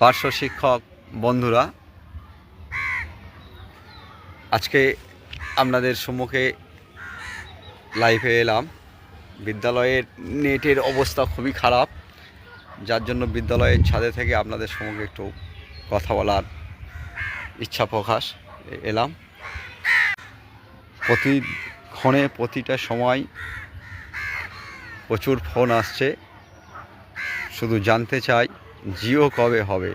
পার্শ্ব শিক্ষক বন্ধুরা, আজকে আপনাদের সম্মুখে লাইভে এলাম। বিদ্যালয়ের নেটের অবস্থা খুবই খারাপ, যার জন্য বিদ্যালয়ের ছাদে থেকে আপনাদের সম্মুখে একটু কথা বলার ইচ্ছা প্রকাশ এলাম। প্রতিক্ষণে প্রতিটা সময় প্রচুর ফোন আসছে। শুধু জানতে চাই জিও কবে হবে?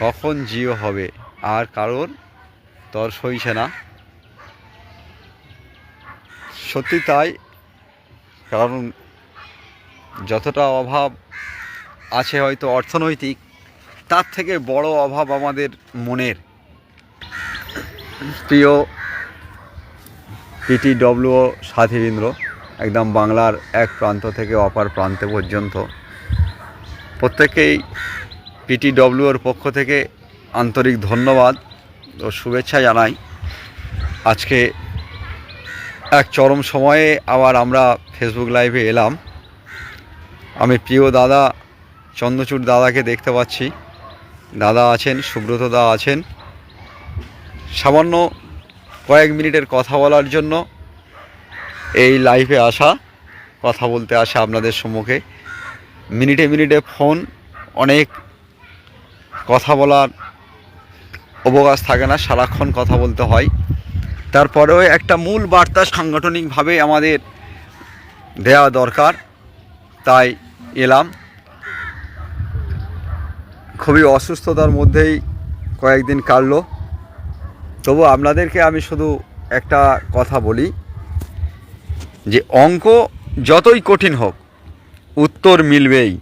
কখন জিও হবে? আর কারোর তর সইছে না? সত্যি তাই, কারণ যতটা অভাব আছে হয়তো অর্থনৈতিক, তার থেকে বড় অভাব আমাদের মনের। প্রিয় পিটিডব্লিউ সাথীবৃন্দ, একদম বাংলার এক প্রান্ত থেকে অপার প্রান্তে পর্যন্ত প্রত্যেকেই পিটিডব্লিউর পক্ষ থেকে আন্তরিক ধন্যবাদ ও শুভেচ্ছা জানাই। আজকে এক চরম সময়ে আবার আমরা ফেসবুক লাইভে এলাম। আমি প্রিয় দাদা, চন্দ্রচূড় দাদাকে দেখতে পাচ্ছি। দাদা আছেন, সুব্রত দা আছেন। সামান্য কয়েক মিনিটের কথা বলার জন্য এই লাইভে আসা, কথা বলতে আসা আপনাদের সম্মুখে। মিনিটে মিনিটে ফোন, অনেক কথা বলার অবকাশ থাকে না, সারাক্ষণ কথা বলতে হয়। তারপরেও একটা মূল বার্তা সাংগঠনিকভাবে আমাদের দেওয়া দরকার, তাই এলাম। খুবই অসুস্থতার মধ্যেই কয়েকদিন কাটলো। তবু আপনাদেরকে আমি শুধু একটা কথা বলি, যে অঙ্ক যতই কঠিন হোক উত্তর মিলবেই।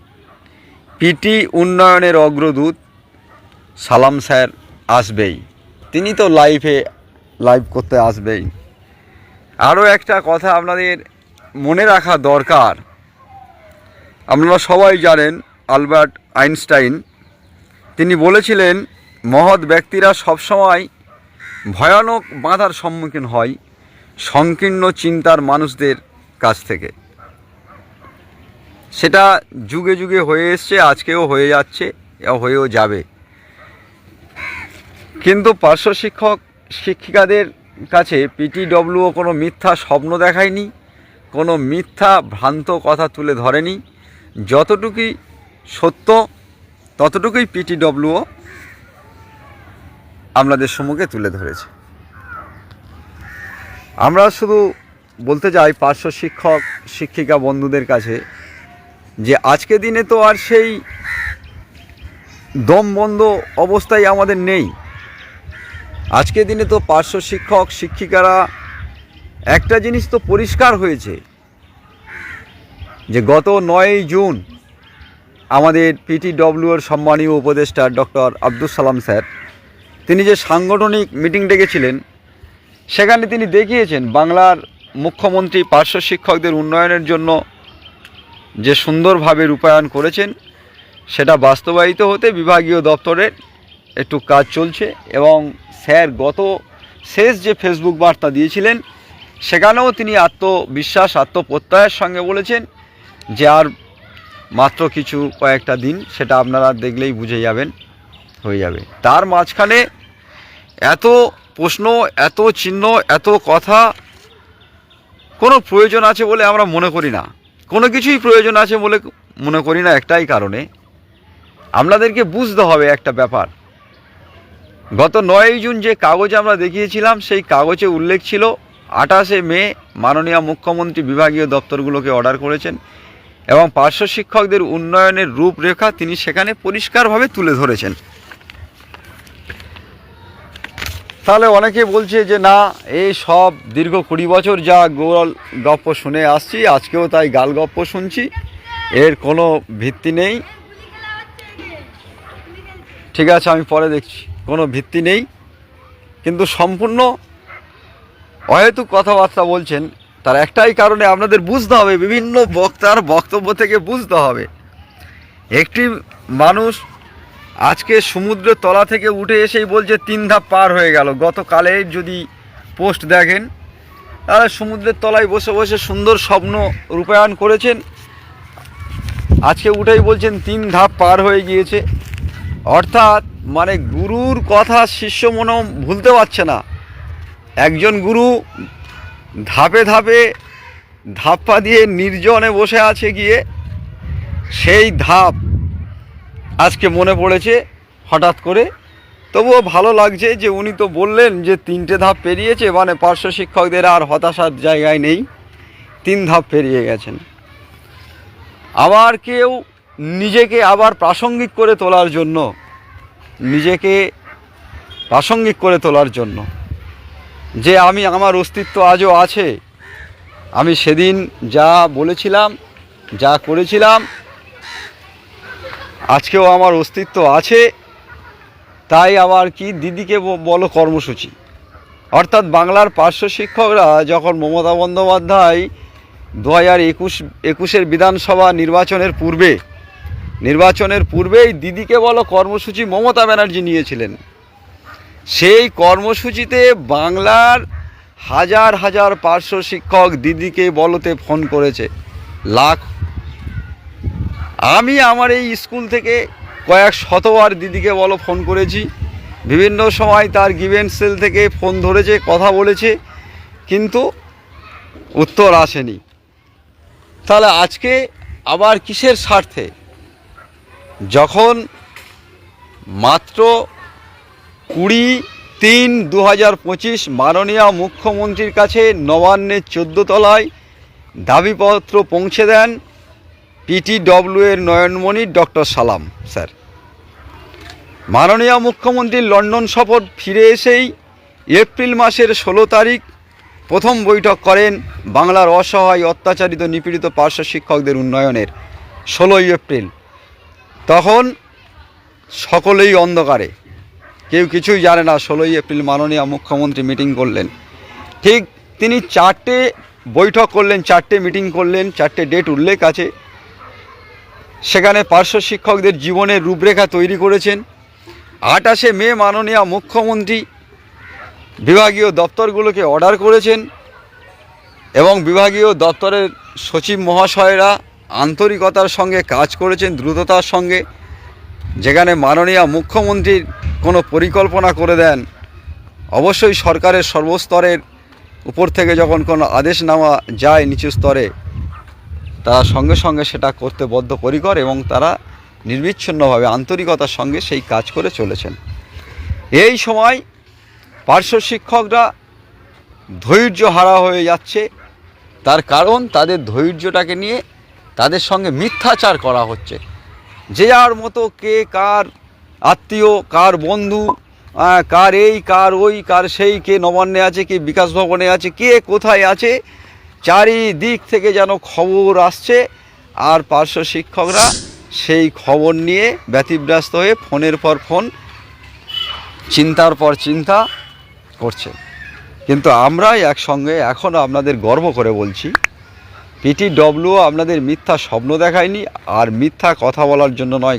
পিটি উন্নয়নের অগ্রদূত সালাম স্যার আসবেই। তিনি তো লাইভে লাইভ করতে আসবেই। আরও একটা কথা আপনাদের মনে রাখা দরকার। আপনারা সবাই জানেন আলবার্ট আইনস্টাইন। তিনি বলেছিলেন, মহৎ ব্যক্তিরা সবসময় ভয়ানক বাধার সম্মুখীন হয় সংকীর্ণ চিন্তার মানুষদের কাছ থেকে। সেটা যুগে যুগে হয়ে এসছে, আজকেও হয়ে যাচ্ছে হয়েও যাবে। কিন্তু পার্শ্ব শিক্ষক শিক্ষিকাদের কাছে পিটিডব্লিউও কোনো মিথ্যা স্বপ্ন দেখায়নি, কোনো মিথ্যা ভ্রান্ত কথা তুলে ধরেনি। যতটুকুই সত্য, ততটুকুই পিটিডব্লিউও আপনাদের সম্মুখে তুলে ধরেছে। আমরা শুধু বলতে চাই পার্শ্ব শিক্ষক, শিক্ষিকা বন্ধুদের কাছে যে আজকে দিনে তো আর সেই দম বন্ধ অবস্থায় আমাদের নেই। আজকে দিনে তো পার্শ্ব শিক্ষক, শিক্ষিকারা একটা জিনিস তো পরিষ্কার হয়েছে, যে গত নয়ই জুন আমাদের পিটিডব্লিউর সম্মানীয় উপদেষ্টা ডক্টর আব্দুল সালাম স্যার, তিনি যে সাংগঠনিক মিটিং ডেকেছিলেন, সেখানে তিনি দেখিয়েছেন বাংলার মুখ্যমন্ত্রী পার্শ্ব শিক্ষকদের উন্নয়নের জন্য যে সুন্দরভাবে রূপায়ণ করেছেন, সেটা বাস্তবায়িত হতে বিভাগীয় দপ্তরের একটু কাজ চলছে এবং স্যার গত শেষ যে ফেসবুক বার্তা দিয়েছিলেন, সেখানেও তিনি আত্মবিশ্বাস, আত্মপ্রত্যয়ের সঙ্গে বলেছেন যে আর মাত্র কিছু কয়েকটা দিন সেটা আপনারা দেখলেই বুঝে যাবেন, হয়ে যাবে। তার মাঝখানে এত প্রশ্ন, এত চিহ্ন, এত কথা কোনো প্রয়োজন আছে বলে আমরা মনে করি না। কোনো কিছুই প্রয়োজন আছে বলে মনে করি না একটাই কারণে। আপনাদেরকে বুঝতে হবে একটা ব্যাপার। গত নয়ই জুন যে কাগজ আমরা দেখিয়েছিলাম, সেই কাগজে উল্লেখ ছিল, আঠাশে মে মাননীয় মুখ্যমন্ত্রী বিভাগীয় দপ্তরগুলোকে অর্ডার করেছেন এবং পার্শ্ব শিক্ষকদের উন্নয়নের রূপরেখা তিনি সেখানে পরিষ্কারভাবে তুলে ধরেছেন। তাহলে অনেকে বলছে যে, না, এই সব দীর্ঘ কুড়ি বছর যা গোল গপ্প শুনে আসছি, আজকেও তাই গাল গপ্প শুনছি, এর কোনো ভিত্তি নেই। ঠিক আছে, আমি পরে দেখছি, কোনো ভিত্তি নেই। কিন্তু সম্পূর্ণ অহেতুক কথাবার্তা বলছেন, তার একটাই কারণে আপনাদের বুঝতে হবে, বিভিন্ন বক্তার বক্তব্য থেকে বুঝতে হবে। একটি মানুষ আজকে সমুদ্রের তলা থেকে উঠে এসেই বলছে তিন ধাপ পার হয়ে গেল। গতকালে যদি পোস্ট দেখেন, তাহলে সমুদ্রের তলায় বসে বসে সুন্দর স্বপ্ন রূপায়ণ করেছেন। আজকে উঠেই বলছেন তিন ধাপ পার হয়ে গিয়েছে। অর্থাৎ মানে গুরুর কথা শিষ্য মনে ভুলতে পারছে না। একজন গুরু ধাপে ধাপে ধাপ্পা দিয়ে নির্জনে বসে আছে গিয়ে, সেই ধাপ আজকে মনে পড়েছে হঠাৎ করে। তবুও ভালো লাগছে যে উনি তো বললেন যে তিনটে ধাপ পেরিয়েছে মানে পার্শ্ব শিক্ষকদের আর হতাশার জায়গায় নেই। তিন ধাপ পেরিয়ে গেছেন। আবার কেউ নিজেকে আবার প্রাসঙ্গিক করে তোলার জন্য, নিজেকে প্রাসঙ্গিক করে তোলার জন্য। যে আমি, আমার অস্তিত্ব আজও আছে। আমি সেদিন যা বলেছিলাম, যা করেছিলাম আজকেও আমার অস্তিত্ব আছে, তাই আবার কি দিদিকে বলো কর্মসূচি। অর্থাৎ বাংলার পার্শ্ব শিক্ষকরা যখন মমতা বন্দ্যোপাধ্যায় দু হাজার একুশ, একুশের বিধানসভা নির্বাচনের পূর্বে, নির্বাচনের পূর্বেই দিদিকে বলো কর্মসূচি মমতা ব্যানার্জি নিয়েছিলেন। সেই কর্মসূচিতে বাংলার হাজার হাজার পার্শ্ব শিক্ষক দিদিকে বলতে ফোন করেছে। লাখ আমি আমার এই স্কুল থেকে কয়েক শতবার দিদিকে বলো ফোন করেছি। বিভিন্ন সময় তার গিভেন সেল থেকে ফোন ধরেছে, কথা বলেছে, কিন্তু উত্তর আসেনি। তাহলে আজকে আবার কিসের স্বার্থে? যখন মাত্র কুড়ি তিন দু হাজার পঁচিশ মাননীয় মুখ্যমন্ত্রীর কাছে নবান্নের চোদ্দ তলায় দাবিপত্র পৌঁছে দেন পিটিডব্লিউ এর নয়নমণি, ডক্টর সালাম, স্যার। মাননীয় মুখ্যমন্ত্রীর লন্ডন সফর ফিরে এসেই এপ্রিল মাসের ষোলো তারিখ প্রথম বৈঠক করেন বাংলার অসহায়, অত্যাচারিত, নিপীড়িত পার্শ্ব শিক্ষকদের উন্নয়নের ষোলোই এপ্রিল। তখন সকলেই অন্ধকারে। কেউ কিছুই জানে না, ষোলোই এপ্রিল মাননীয় মুখ্যমন্ত্রী মিটিং করলেন। ঠিক তিনি চারটে বৈঠক করলেন, চারটে মিটিং করলেন, চারটে ডেট উল্লেখ আছে। সেখানে পার্শ্ব শিক্ষকদের জীবনের রূপরেখা তৈরি করেছেন। আটাশে মে মাননীয় মুখ্যমন্ত্রী বিভাগীয় দপ্তরগুলোকে অর্ডার করেছেন এবং বিভাগীয় দপ্তরের সচিব মহাশয়রা আন্তরিকতার সঙ্গে কাজ করেছেন, দ্রুততার সঙ্গে। যেখানে মাননীয় মুখ্যমন্ত্রীর কোনো পরিকল্পনা করে দেন, অবশ্যই সরকারের সর্বস্তরের উপর থেকে যখন কোনো আদেশ নেওয়া যায় নিচু স্তরে তারা সঙ্গে সঙ্গে সেটা করতে বদ্ধপরিকর এবং তারা নির্বিচ্ছিন্নভাবে আন্তরিকতার সঙ্গে সেই কাজ করে চলেছেন। এই সময় পার্শ্ব শিক্ষকরা ধৈর্য হারা হয়ে যাচ্ছে। তার কারণ তাদের ধৈর্যটাকে নিয়ে তাদের সঙ্গে মিথ্যাচার করা হচ্ছে। যে যার মতো কে কার আত্মীয়, কার বন্ধু কার এই, কার ওই, কার সেই, কে নবান্নে আছে, কে বিকাশ ভবনে আছে, কে কোথায় আছে চারিদিক থেকে যেন খবর আসছে আর পার্শ্ব শিক্ষকরা সেই খবর নিয়ে ব্যতিব্যস্ত হয়ে ফোনের পর ফোন, চিন্তার পর চিন্তা করছে। কিন্তু আমরাই একসঙ্গে এখন আপনাদের গর্ব করে বলছি পিটি ডব্লিউ আপনাদের মিথ্যা স্বপ্ন দেখায়নি আর মিথ্যা কথা বলার জন্য নয়।